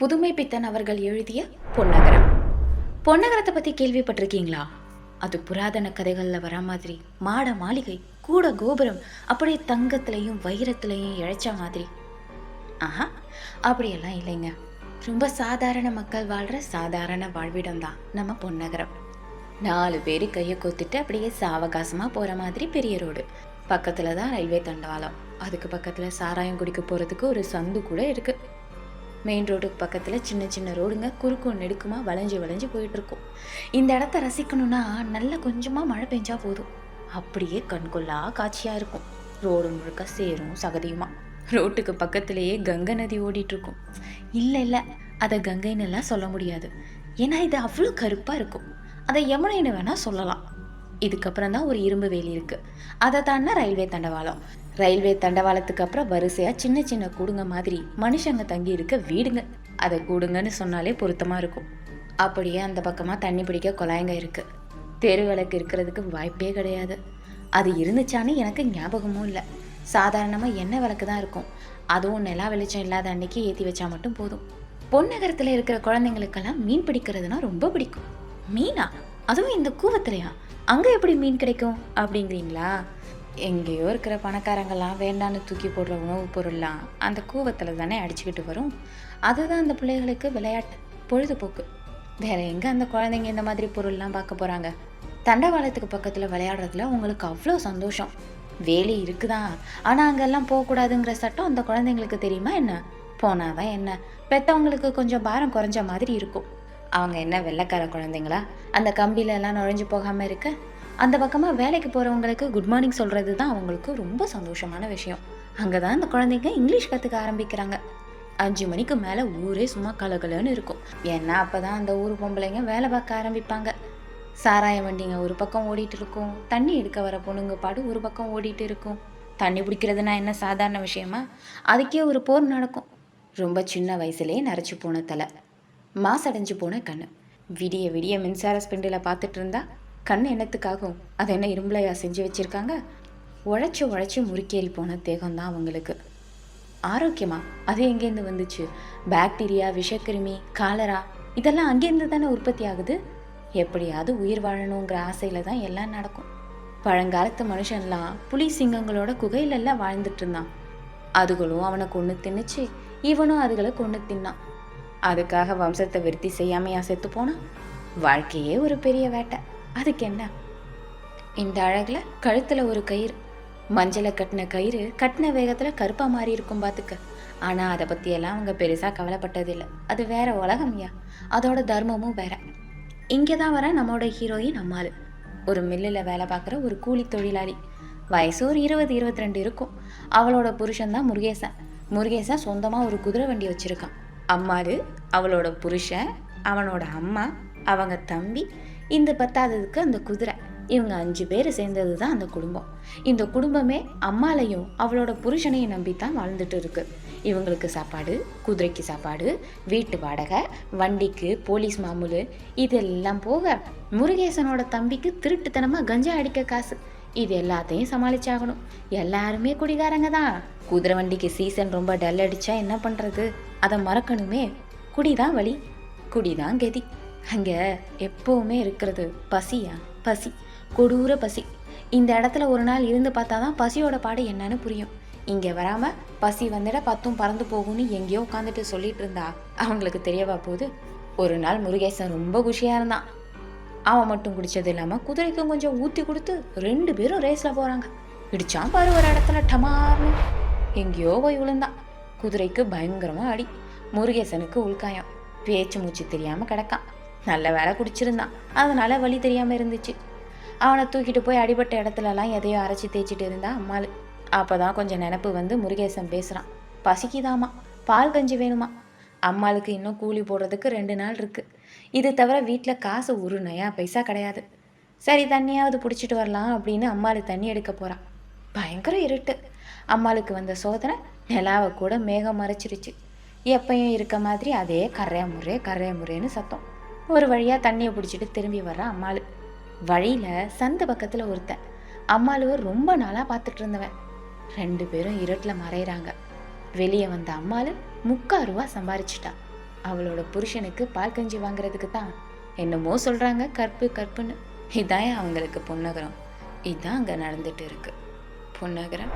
புதுமை பித்தன் அவர்கள் எழுதிய பொன்னகரம். பொன்னகரத்தை பற்றி கேள்விப்பட்டிருக்கீங்களா? அது புராதன கதைகளில் வர மாதிரி மாட மாளிகை கூட கோபுரம் அப்படியே தங்கத்திலையும் வைரத்திலையும் இழைச்ச மாதிரி. ஆஹா அப்படியெல்லாம் இல்லைங்க. ரொம்ப சாதாரண மக்கள் வாழ்கிற சாதாரண வாழ்விடம் தான் நம்ம பொன்னகரம். நாலு பேர் கையை கொத்திட்டு அப்படியே சாவகாசமாக போகிற மாதிரி பெரிய ரோடு. பக்கத்தில் தான் ரயில்வே தண்டவாளம். அதுக்கு பக்கத்தில் சாராயம் குடிக்க போகிறதுக்கு ஒரு சந்து கூட இருக்குது மெயின் ரோடுக்கு பக்கத்தில் சின்ன சின்ன ரோடுங்க குறுக்கும் நெடுக்குமா வளைஞ்சு வளைஞ்சு போயிட்டுருக்கோம். இந்த இடத்த ரசிக்கணும்னா நல்ல கொஞ்சமாக மழை பெஞ்சா போதும். அப்படியே கண்கொள்ளா காட்சியாக இருக்கும். ரோடு முழுக்க சேரும் சகதியுமா. ரோட்டுக்கு பக்கத்திலேயே கங்கை நதி ஓடிட்டுருக்கும். இல்லை இல்லை அதை கங்கைன்னுலாம் சொல்ல முடியாது. ஏன்னா இது அவ்வளோ கருப்பாக இருக்கும். அதை யமுனைன்னு வேணால் சொல்லலாம். இதுக்கப்புறம் தான் ஒரு இரும்பு வேலி இருக்குது அதை தாண்டினா ரயில்வே தண்டவாளம். ரயில்வே தண்டவாளத்துக்கு அப்புறம் வரிசையா சின்ன சின்ன கூடுங்க மாதிரி மனுஷங்க தங்கி இருக்க வீடுங்க. அதை கூடுங்கன்னு சொன்னாலே பொருத்தமா இருக்கும். அப்படியே அந்த பக்கமா தண்ணி பிடிக்க குழாயங்க இருக்கு. தெரு விளக்கு இருக்கிறதுக்கு வாய்ப்பே கிடையாது. அது இருந்துச்சான்னு எனக்கு ஞாபகமும் இல்லை. சாதாரணமாக எண்ணெய் விளக்கு தான் இருக்கும். அதுவும் நிலா வெளிச்சம் இல்லாத அன்னைக்கு ஏற்றி வச்சா மட்டும் போதும். பொன்னகரத்தில் இருக்கிற குழந்தைங்களுக்கெல்லாம் மீன் பிடிக்கிறதுனா ரொம்ப பிடிக்கும். மீனா? அதுவும் இந்த கூவத்துலையா? அங்கே எப்படி மீன் கிடைக்கும்? அப்படிங்கிறீங்களா? எங்கேயோ இருக்கிற பணக்காரங்கள்லாம் வேண்டான்னு தூக்கி போடுற உணவுப் பொருள்லாம் அந்த கூவத்தில் தானே அடிச்சுக்கிட்டு வரும். அதுதான் அந்த பிள்ளைகளுக்கு விளையாட்டு பொழுதுபோக்கு. வேற எங்கே அந்த குழந்தைங்க இந்த மாதிரி பொருள்லாம் பார்க்க போகிறாங்க தண்டவாளத்துக்கு பக்கத்தில் விளையாடுறதுல உங்களுக்கு அவ்வளோ சந்தோஷம். வேலி இருக்குதான் ஆனால் அங்கெல்லாம் போகக்கூடாதுங்கிற சட்டம் அந்த குழந்தைங்களுக்கு தெரியுமா என்ன? போனாதான் என்ன? பெற்றவங்களுக்கு கொஞ்சம் பாரம் குறைஞ்ச மாதிரி இருக்கும். அவங்க என்ன வெள்ளைக்கார குழந்தைங்களா? அந்த கம்பியிலெல்லாம் நுழைஞ்சு போகாமல் இருக்க? அந்த பக்கமாக வேலைக்கு போகிறவங்களுக்கு குட் மார்னிங் சொல்கிறது தான் அவங்களுக்கு ரொம்ப சந்தோஷமான விஷயம். அங்கே தான் அந்த குழந்தைங்க இங்கிலீஷ் கற்றுக்க ஆரம்பிக்கிறாங்க. அஞ்சு மணிக்கு மேலே ஊரே சும்மா கலகலன்னு இருக்கும். ஏன்னா அப்போ தான் அந்த ஊர் பொம்பளைங்க வேலை பார்க்க ஆரம்பிப்பாங்க. சாராய வண்டிங்க ஒரு பக்கம் ஓடிட்டு இருக்கும். தண்ணி எடுக்க வர பொண்ணுங்க பாடு ஒரு பக்கம் ஓடிட்டு இருக்கும். தண்ணி பிடிக்கிறதுனா என்ன சாதாரண விஷயமா? அதுக்கே ஒரு போர் நடக்கும். ரொம்ப சின்ன வயசுலேயே நரைச்சி போன தலை. மாசடைஞ்சு போன கண்ணு. விடிய விடிய மின்சார ஸ்பெண்டில் பார்த்துட்டு இருந்தா கண் என்னத்துக்காகும் அது என்ன இரும்பலையா செஞ்சு வச்சுருக்காங்க? உழைச்சி உழைச்சி முறுக்கேறி போன தேகம் தான் அவங்களுக்கு. ஆரோக்கியமா? அது எங்கேருந்து வந்துச்சு? பாக்டீரியா விஷக்கிருமி காலரா இதெல்லாம் அங்கேருந்து தானே உற்பத்தி ஆகுது? எப்படியாவது உயிர் வாழணுங்கிற ஆசையில் தான் எல்லாம் நடக்கும். பழங்காலத்து மனுஷன்லாம் புலி சிங்கங்களோட குகையிலெல்லாம் வாழ்ந்துட்டு இருந்தான். அதுகளும் அவனை கொன்று தின்னுச்சு. இவனும் அதுகளை கொன்று தின்னான். அதுக்காக வம்சத்தை விருத்தி செய்யாமையா செத்து போனான்? வாழ்க்கையே ஒரு பெரிய வேட்டை. அதுக்கு என்ன இந்த அழகில் கழுத்தில் ஒரு கயிறு மஞ்சளை கட்டின கயிறு கட்டின வேகத்தில் கருப்பா மாறி இருக்கும் பார்த்துக்க ஆனால் அதை பற்றியெல்லாம் அவங்க பெருசாக கவலைப்பட்டதில்லை. அது வேற உலகம்யா அதோட தர்மமும் வேற. இங்கே தான் வர நம்மளோட ஹீரோயின் அம்மாள். ஒரு மில்லில் வேலை பார்க்குற ஒரு கூலி தொழிலாளி. வயசு ஒரு இருபது இருபத்தி ரெண்டு இருக்கும். அவளோட புருஷன் தான் முருகேசன். முருகேசன் சொந்தமாக ஒரு குதிரை வண்டி வச்சுருக்கான். அம்மாள் அவளோட புருஷன் அவனோட அம்மா அவங்க தம்பி இந்த பத்தாததுக்கு அந்த குதிரை. இவங்க அஞ்சு பேர் சேர்ந்தது தான் அந்த குடும்பம். இந்த குடும்பமே அம்மாளையும் அவளோட புருஷனையும் நம்பி தான் வாழ்ந்துட்டு இருக்கு. இவங்களுக்கு சாப்பாடு குதிரைக்கு சாப்பாடு வீட்டு வாடகை வண்டிக்கு போலீஸ் மாமூல் இதெல்லாம் போக முருகேசனோட தம்பிக்கு திருட்டுத்தனமாக கஞ்சா அடிக்க காசு. இது எல்லாத்தையும் சமாளிச்சாகணும். எல்லாருமே குடிகாரங்க தான். குதிரை வண்டிக்கு சீசன் ரொம்ப டல் அடிச்சா என்ன பண்ணுறது அதை மறக்கணுமே. குடிதான் வழி குடிதான் கதி. அங்கே எப்போவுமே இருக்கிறது பசியா பசி. கொடூர பசி. இந்த இடத்துல ஒரு நாள் இருந்து பார்த்தா தான் பசியோட பாடு என்னன்னு புரியும். இங்கே வராமல் பசி வந்துட பத்தும் பறந்து போகும்னு எங்கேயோ உட்காந்துட்டு சொல்லிட்டு இருந்தா அவங்களுக்கு தெரியவா போகுது ஒரு நாள் முருகேசன் ரொம்ப குஷியாக இருந்தான். அவன் மட்டும் குடித்தது இல்லாமல் குதிரைக்கும் கொஞ்சம் ஊற்றி கொடுத்து ரெண்டு பேரும் ரேஸில் போகிறாங்க இடிச்சான் பாரு ஒரு இடத்துல டமார்னு. எங்கேயோ போய் விழுந்தான். குதிரைக்கு பயங்கரமாக அடி. முருகேசனுக்கு உள்காயம். பேச்சு மூச்சு தெரியாமல் கிடக்கான். நல்ல வேலை குடிச்சிருந்தான். அதனால வழி தெரியாமல் இருந்துச்சு. அவனை தூக்கிட்டு போய் அடிபட்ட இடத்துலலாம் எதையோ அரைச்சி தேய்ச்சிட்டு இருந்தா அம்மாள். அப்போ தான் கொஞ்சம் நினப்பு வந்து முருகேசன் பேசுகிறான் பசிக்குதாமா? பால் கஞ்சி வேணுமா? அம்மாளுக்கு இன்னும் கூலி போடுறதுக்கு ரெண்டு நாள் இருக்குது இது தவிர வீட்டில் காசு ஒரு நயா பைசா கிடையாது. சரி தண்ணியாவது பிடிச்சிட்டு வரலாம் அப்படின்னு அம்மாளு தண்ணி எடுக்க போகிறான் பயங்கர இருட்டு. அம்மாளுக்கு வந்த சோதனை நிலாவை கூட மேகம் மறைச்சிருச்சு. எப்பயும் இருக்க மாதிரி அதே கரையா முறையே கரையா முறைன்னு சத்தம். ஒரு வழியாக தண்ணியை பிடிச்சிட்டு திரும்பி வர்ற அம்மாள். வழியில் சந்து பக்கத்தில் ஒருத்தன். அம்மாளுவை ரொம்ப நாளாக பார்த்துட்டு இருந்தவன். ரெண்டு பேரும் இருட்டில் மறையிறாங்க. வெளியே வந்த அம்மாள் முக்கால் ரூபா சம்பாரிச்சிட்டா. அவளோட புருஷனுக்கு பால் கஞ்சி வாங்குறதுக்கு தான் என்னமோ சொல்கிறாங்க கற்பு கற்புன்னு. இதான் அவங்களுக்கு பொன்னகரம். இதுதான் அங்கே நடந்துட்டு இருக்கு. பொன்னகரம்.